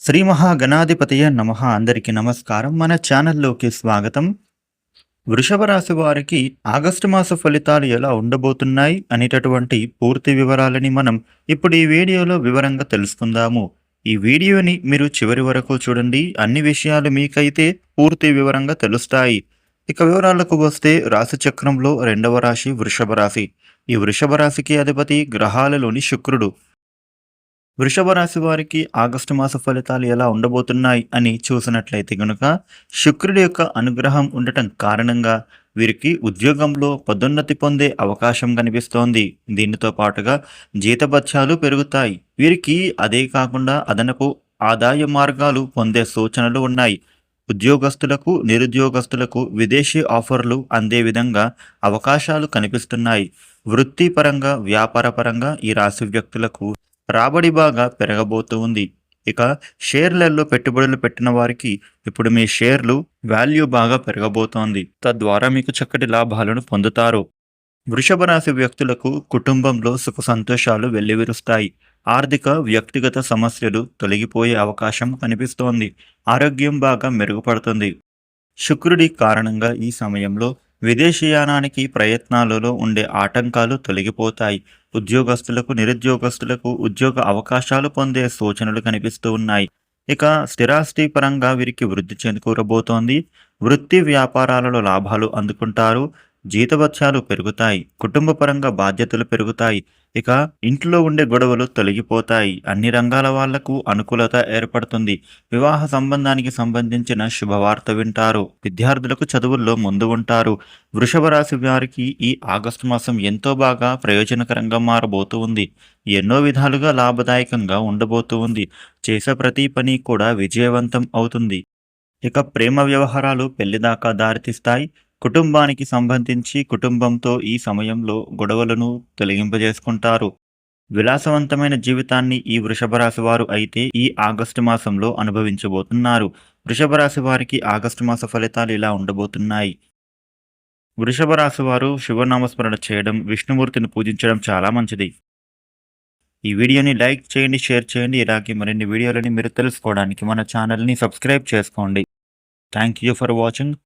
శ్రీ మహాగణాధిపతయ నమ. అందరికీ నమస్కారం. మన ఛానల్లోకి స్వాగతం. వృషభ రాశి వారికి ఆగస్టు మాస ఫలితాలు ఎలా ఉండబోతున్నాయి అనేటటువంటి పూర్తి వివరాలని మనం ఇప్పుడు ఈ వీడియోలో వివరంగా తెలుసుకుందాము. ఈ వీడియోని మీరు చివరి వరకు చూడండి. అన్ని విషయాలు మీకైతే పూర్తి వివరంగా తెలుస్తాయి. ఇక వివరాలకు వస్తే రాశి చక్రంలో రెండవ రాశి వృషభ రాశి. ఈ వృషభ రాశికి అధిపతి గ్రహాలలోని శుక్రుడు. వృషభ రాశి వారికి ఆగస్టు మాస ఫలితాలు ఎలా ఉండబోతున్నాయి అని చూసినట్లయితే గనుక శుక్రుడి యొక్క అనుగ్రహం ఉండటం కారణంగా వీరికి ఉద్యోగంలో పదోన్నతి పొందే అవకాశం కనిపిస్తోంది. దీనితో పాటుగా జీతభత్యాలు పెరుగుతాయి. వీరికి అదే కాకుండా అదనపు ఆదాయ మార్గాలు పొందే సూచనలు ఉన్నాయి. ఉద్యోగస్తులకు నిరుద్యోగస్తులకు విదేశీ ఆఫర్లు అందే విధంగా అవకాశాలు కనిపిస్తున్నాయి. వృత్తిపరంగా వ్యాపారపరంగా ఈ రాశి వ్యక్తులకు రాబడి బాగా పెరగబోతూ ఉంది. ఇక షేర్లలో పెట్టుబడులు పెట్టిన వారికి ఇప్పుడు మీ షేర్లు వాల్యూ బాగా పెరగబోతోంది. తద్వారా మీకు చక్కటి లాభాలను పొందుతారు. వృషభ రాశి వ్యక్తులకు కుటుంబంలో సుఖ సంతోషాలు వెల్లివిరుస్తాయి. ఆర్థిక వ్యక్తిగత సమస్యలు తొలగిపోయే అవకాశం కనిపిస్తోంది. ఆరోగ్యం బాగా మెరుగుపడుతుంది. శుక్రుడి కారణంగా ఈ సమయంలో విదేశీయానానికి ప్రయత్నాలలో ఉండే ఆటంకాలు తొలగిపోతాయి. ఉద్యోగస్తులకు నిరుద్యోగస్తులకు ఉద్యోగ అవకాశాలు పొందే సూచనలు కనిపిస్తూ ఉన్నాయి. ఇక స్థిరాస్తి పరంగా వీరికి వృద్ధి చేకూరబోతోంది. వృత్తి వ్యాపారాలలో లాభాలు అందుకుంటారు. జీతభత్యాలు పెరుగుతాయి కుటుంబపరంగా బాధ్యతలు పెరుగుతాయి ఇక ఇంట్లో ఉండే గొడవలు తొలగిపోతాయి. అన్ని రంగాల వాళ్ళకు అనుకూలత ఏర్పడుతుంది. వివాహ సంబంధానికి సంబంధించిన శుభవార్త వింటారు. విద్యార్థులకు చదువుల్లో ముందు ఉంటారు. వృషభ రాశి వారికి ఈ ఆగస్టు మాసం ఎంతో బాగా ప్రయోజనకరంగా మారబోతూ ఉంది ఎన్నో విధాలుగా లాభదాయకంగా ఉండబోతూ ఉంది చేసే ప్రతి పని కూడా విజయవంతం అవుతుంది. ఇక ప్రేమ వ్యవహారాలు పెళ్ళిదాకా దారితీస్తాయి. కుటుంబానికి సంబంధించి కుటుంబంతో ఈ సమయంలో గొడవలను తొలగింపజేసుకుంటారు. విలాసవంతమైన జీవితాన్ని ఈ వృషభ రాశి వారు అయితే ఈ ఆగస్టు మాసంలో అనుభవించబోతున్నారు. వృషభ రాశి వారికి ఆగస్టు మాస ఫలితాలు ఇలా ఉండబోతున్నాయి. వృషభ రాశి వారు శివనామస్మరణ చేయడం విష్ణుమూర్తిని పూజించడం చాలా మంచిది. ఈ వీడియోని లైక్ చేయండి షేర్ చేయండి. ఇలాగే మరిన్ని వీడియోలని మీరు తెలుసుకోవడానికి మన ఛానల్ని సబ్స్క్రైబ్ చేసుకోండి. Thank you for watching.